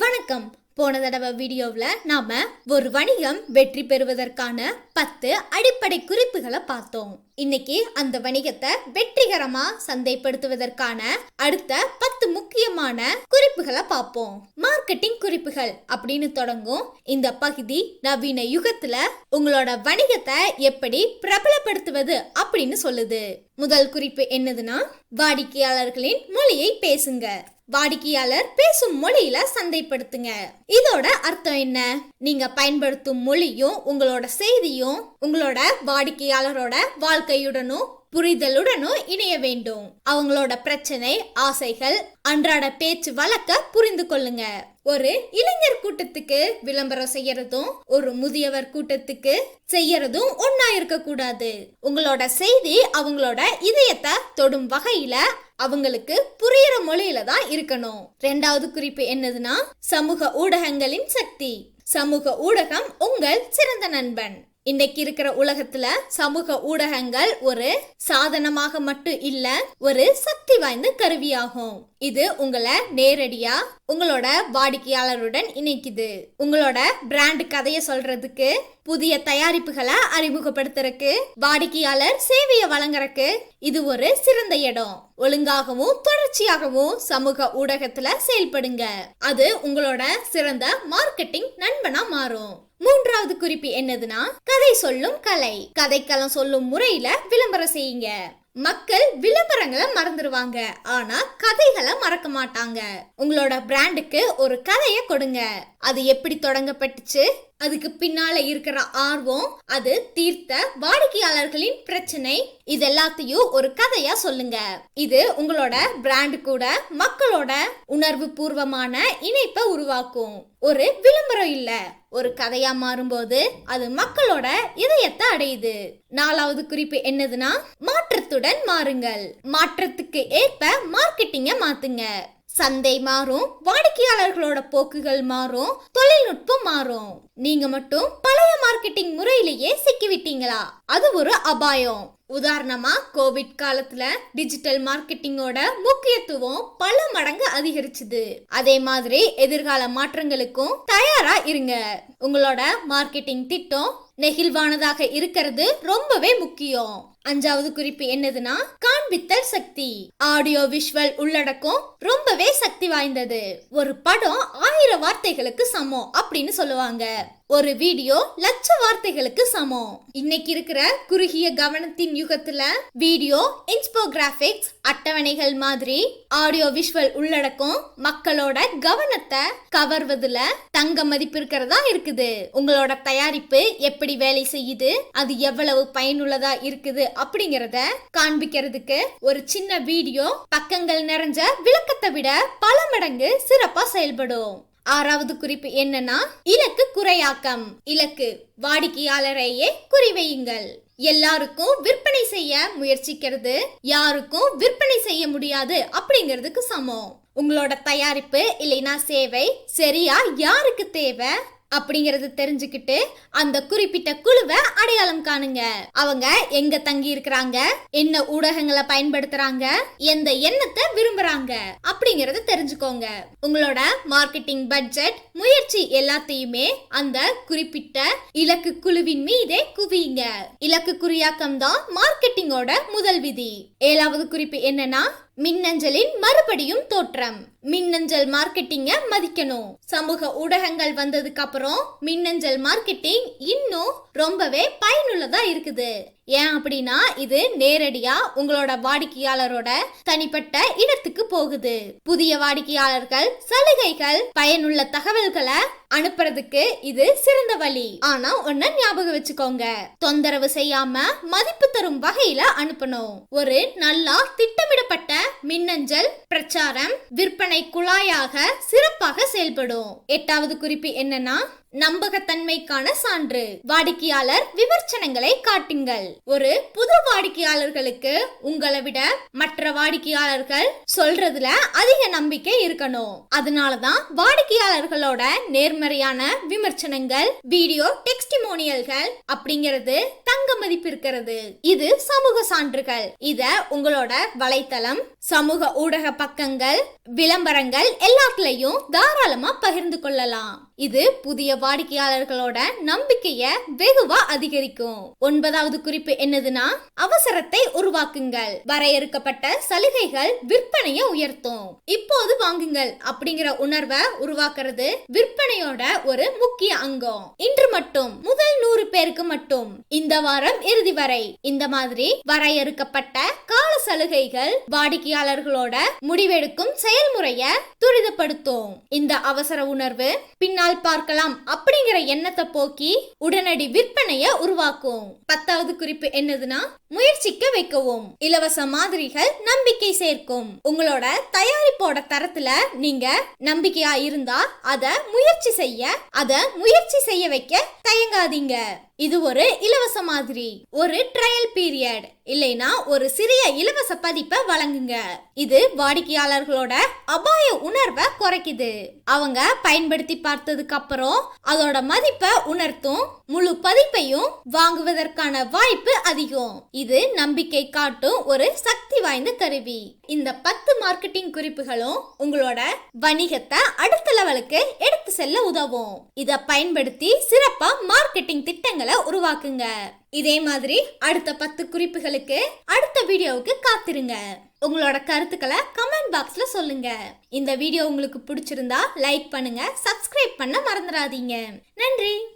வணக்கம். போன தடவை வீடியோவில் நாம ஒரு வணிகம் வெற்றி பெறுவதற்கான பத்து அடிப்படை குறிப்புகளை பார்த்தோம். இன்னைக்கு அந்த வணிகத்தை வெற்றிகரமா சந்தைப்படுத்துவதற்கான அடுத்த பத்து முக்கியமான குறிப்புகளை பார்ப்போம். மார்க்கெட்டிங் குறிப்புகள் அப்படின்னு தொடங்கும். இந்த பகுதி நவீன யுகத்துல உங்களோட வணிகத்தை எப்படி பிரபலப்படுத்துவது அப்படின்னு சொல்லுது. முதல் குறிப்பு என்னதுன்னா வாடிக்கையாளர்களின் மொழியை பேசுங்க. வாடிக்கையாளர் பேசும் மொழியில சந்தைப்படுத்துங்க. இதோட அர்த்தம் என்ன? நீங்க பயன்படுத்தும் மொழியும் உங்களோட செய்தியும் உங்களோட வாடிக்கையாளரோட வாழ்க்கையுடனும் புரிதலுடனும் இணைய வேண்டும். அவங்களோட பிரச்சனை ஆசைகள் அன்றாட பேச்சு வழக்க புரிந்து கொள்ளுங்க. ஒரு இளைஞர் கூட்டத்துக்கு விளம்பரம் செய்யறதும் ஒரு முதியவர் கூட்டத்துக்கு செய்யறதும் ஒன்னா இருக்க கூடாது உங்களோட செய்தி அவங்களோட இதயத்தை தொடும் வகையில அவங்களுக்கு புரியுற மொழியில தான் இருக்கணும். ரெண்டாவது குறிப்பு என்னதுன்னா சமூக ஊடகங்களின் சக்தி. சமூக ஊடகம் உங்கள் சிறந்த நண்பன். இன்னைக்கு இருக்கிற உலகத்துல சமூக ஊடகங்கள் ஒரு சாதனமாக மட்டும் இல்ல ஒரு சக்தி வாய்ந்த கருவியாகும். இது உங்களை நேரடியா உங்களோட வாடிக்கையாளருடன் இணைக்குது. உங்களோட பிராண்ட் கதையை சொல்றதுக்கு புதிய தயாரிப்புகளை அறிமுகப்படுத்துறதுக்கு வாடிக்கையாளர் சேவையை வழங்குறதுக்கு இது ஒரு சிறந்த இடம். ஒழுங்காகவும் தொடர்ச்சியாகவும் சமூக ஊடகத்துல செயல்படுங்க. அது உங்களோட சிறந்த மார்க்கெட்டிங் நண்பனா மாறும். மூன்றாவது குறிப்பு என்னதுன்னா கதை சொல்லும் கலை. கதைக்களம் சொல்லும் முறையில விளம்பரம் செய்யுங்க. மக்கள் விளம்பரங்களை மறந்துடுவாங்க ஆனா கதைகளை மறக்க மாட்டாங்க. உங்களோட பிராண்டுக்கு ஒரு கதையை கொடுங்க. அது எப்படி தொடங்கப்பட்டுச்சு? அதுக்கு பின்னால இருக்கிற ஆர்வம் அது தீர்த்த வாடிக்கையாளர்களின் பிரச்சனை. இது எல்லாத்தையும் ஒரு கதையா சொல்லுங்க. இது உங்களோட பிராண்ட் கூட மக்களோட உணர்வு பூர்வமான இணைப்பை உருவாக்கும். ஒரு விளம்பரம் இல்ல ஒரு கதையா மாறும்போது அது மக்களோட இதயத்தை அடையுது. நாலாவது குறிப்பு என்னதுன்னா மாற்றத்துடன் மாறுங்கள். மாற்றத்துக்கு ஏற்ப மார்க்கெட்டிங்க மாத்துங்க. சந்தை மாறும் வாடிக்கையாளர்களோட போக்குகள் மாறும் தொழில்நுட்பம் மாறும். நீங்க மட்டும் பழைய மார்க்கெட்டிங் முறையிலேயே சிக்கிவிட்டீங்களா? அது ஒரு அபாயம். உதாரணமா கோவிட் காலத்துல டிஜிட்டல் மார்க்கெட்டிங்கோட முக்கியத்துவம் பல மடங்கு அதிகரிச்சுது. அதே மாதிரி எதிர்கால மாற்றங்களுக்கும் தயாரா இருங்க. உங்களோட மார்க்கெட்டிங் திட்டம் நெகிழ்வானதாக இருக்கிறது ரொம்பவே முக்கியம். அஞ்சாவது குறிப்பு என்னதுன்னா காண்பித்தல் சக்தி. ஆடியோ விஷுவல் உள்ளடக்கம் ரொம்பவே சக்தி வாய்ந்தது. ஒரு படம் ஆயிரம் வார்த்தைகளுக்கு சமம் அப்படின்னு சொல்லுவாங்க. ஒரு வீடியோ லட்ச வார்த்தைகளுக்கு சமம். இன்னைக்கு இருக்கிற குறுகிய கவனத்தின் யுகத்துல வீடியோ இன்ஸ்போகிராபிக்ஸ் அட்டவணைகள் மாதிரி ஆடியோ விஷுவல் உள்ளடக்கம் மக்களோட கவனத்தை கவர்வதுல தங்க மதிப்பு இருக்கிறதா இருக்குது. உங்களோட தயாரிப்பு எப்படி வேலை செய்யுது? அது எவ்வளவு பயனுள்ளதா இருக்குது அப்படிங்கறத காண்பிக்கிறதுக்கு ஒரு சின்ன வீடியோ பக்கங்கள் நிறைஞ்ச விளக்கத்தை விட பல மடங்கு சிறப்பா செயல்படும். ஆறாவது குறிப்பு என்னன்னா இலக்கு குறையாக்கம். இலக்கு வாடிக்கையாளரையே குறிவையுங்கள். எல்லாருக்கும் விற்பனை செய்ய முயற்சிக்கிறது யாருக்கும் விற்பனை செய்ய முடியாது அப்படிங்கிறதுக்கு சமம். உங்களோட தயாரிப்பு இல்லைனா சேவை சரியா யாருக்கு தேவை அப்படிங்கறது தெரிஞ்சுக்கிட்டு அந்த குறிப்பிட்ட குழுவை அடையாளம் காணுங்க. அவங்க எங்க தங்கி இருக்கிறாங்க? என்ன ஊடகங்களை பயன்படுத்துறாங்க? எந்த எண்ணத்தை விரும்புறாங்க? அப்படிங்கறத தெரிஞ்சுக்கோங்க. உங்களோட மார்க்கெட்டிங் பட்ஜெட் முயற்சி எல்லாத்தையுமே அந்த குறிப்பிட்ட இலக்கு குழுவின் மீதே குவியுங்க. இலக்கு குறியாக்கம் தான் மார்க்கெட்டிங்கோட முதல் விதி. ஏழாவது குறிப்பு என்னன்னா மின்னஞ்சலின் மறுபடியும் தோற்றம். மின்னஞ்சல் மார்க்கெட்டிங்க மதிக்கணும். சமூக ஊடகங்கள் வந்ததுக்கு அப்புறம் மின்னஞ்சல் மார்க்கெட்டிங் இன்னும் ரொம்பவே பயனுள்ளதா இருக்குது. ஏன் அப்படின்னா இது நேரடியா உங்களோட வாடிக்கையாளரோட தனிப்பட்ட இடத்துக்கு போகுது. புதிய வாடிக்கையாளர்கள் சலுகைகள் பயனுள்ள தகவல்களை அனுப்புறதுக்கு இது சிறந்த வழி. ஆனா ஒன்ன ஞாபகம் வச்சுக்கோங்க. தொந்தரவு செய்யாம மதிப்பு தரும் வகையில அனுப்பணும். ஒரு நல்லா திட்டமிடப்பட்ட மின்னஞ்சல் பிரச்சாரம் விற்பனை குழாயாக சிறப்பாக செயல்படும். எட்டாவது குறிப்பு என்னன்னா நம்பகத்தன்மைக்கான சான்று. வாடிக்கையாளர் விமர்சனங்களை காட்டுங்கள். ஒரு புது வாடிக்கையாளர்களுக்கு உங்களை விட மற்ற வாடிக்கையாளர்கள் சொல்றதுல அதிக நம்பிக்கை இருக்கணும். அதனாலதான் வாடிக்கையாளர்களோட நேர்மறையான விமர்சனங்கள் வீடியோ டெக்ஸ்டிமோனியல்கள் அப்படிங்கிறது தங்க மதிப்பு இருக்கிறது. இது சமூக சான்றுகள். இத உங்களோட வலைத்தளம் சமூக ஊடக பக்கங்கள் விளம்பரங்கள் எல்லாத்துலயும் தாராளமா பகிர்ந்து கொள்ளலாம். இது புதிய வாடிக்கையாளர்களோட நம்பிக்கைய வெகுவா அதிகரிக்கும். ஒன்பதாவது குறிப்பு என்னதுன்னா அவசரத்தை உருவாக்குங்கள். வரையறுக்கப்பட்ட சலுகைகள் விற்பனையை உயர்த்தும். இப்போது வாங்குங்கள் அப்படிங்கிற உணர்வை உருவாக்குறது விற்பனையோட ஒரு முக்கிய அங்கம். இன்று மட்டும் முதல் நூறு பேருக்கு மட்டும். இந்த வாரம் இறுதி வரை. இந்த மாதிரி வரையறுக்கப்பட்ட சலுகைகள் வாடிக்கையாளர்களோட முடிவெடுக்கும் செயல்முறைய துரிதப்படுத்தும். இந்த அவசர உணர்வு பின்னால் பார்க்கலாம் அப்படிங்கிற எண்ணத்தை போக்கி உடனடி விற்பனைய உருவாக்கும். பத்தாவது குறிப்பு என்னதுன்னா முயற்சிக்க வைக்கவும். இலவச மாதிரிகள் நம்பிக்கை சேர்க்கும். உங்களோட தயாரிப்போட தரத்துல நீங்க நம்பிக்கையா இருந்தா அத முயற்சி செய்ய அத முயற்சி செய்ய வைக்க தயங்காதீங்க. இது ஒரு இலவச மாதிரி. ஒரு ட்ரையல் பீரியட் இல்லைனா ஒரு சிறிய இலவச பதிப்பை வழங்குங்க. இது வாடிக்கையாளர்களோட அபாய உணர்வை குறைக்குது. அவங்க பயன்படுத்தி பார்த்ததுக்கு அப்புறம் அதோட மதிப்பை உணர்த்தும் முழு பதிப்பையும் வாங்குவதற்கான வாய்ப்பு அதிகம். இது நம்பிக்கை காட்டும் ஒரு சக்தி வாய்ந்த கருவி. இந்த பத்து மார்க்கெட்டிங் குறிப்புகளும் உங்களோட வணிகத்தை அடுத்த லெவலுக்கு எடுத்து செல்ல உதவும். இதை பயன்படுத்தி சிறப்பா மார்க்கெட்டிங் திட்டங்களை உருவாக்குங்க. இதே மாதிரி அடுத்த பத்து குறிப்புகளுக்கு அடுத்த வீடியோவுக்கு காத்திருங்க. உங்களோட கருத்துக்களை கமெண்ட் பாக்ஸ்ல சொல்லுங்க. இந்த வீடியோ உங்களுக்கு பிடிச்சிருந்தா லைக் பண்ணுங்க சப்ஸ்கிரைப் பண்ண மறந்துடாதீங்க. நன்றி!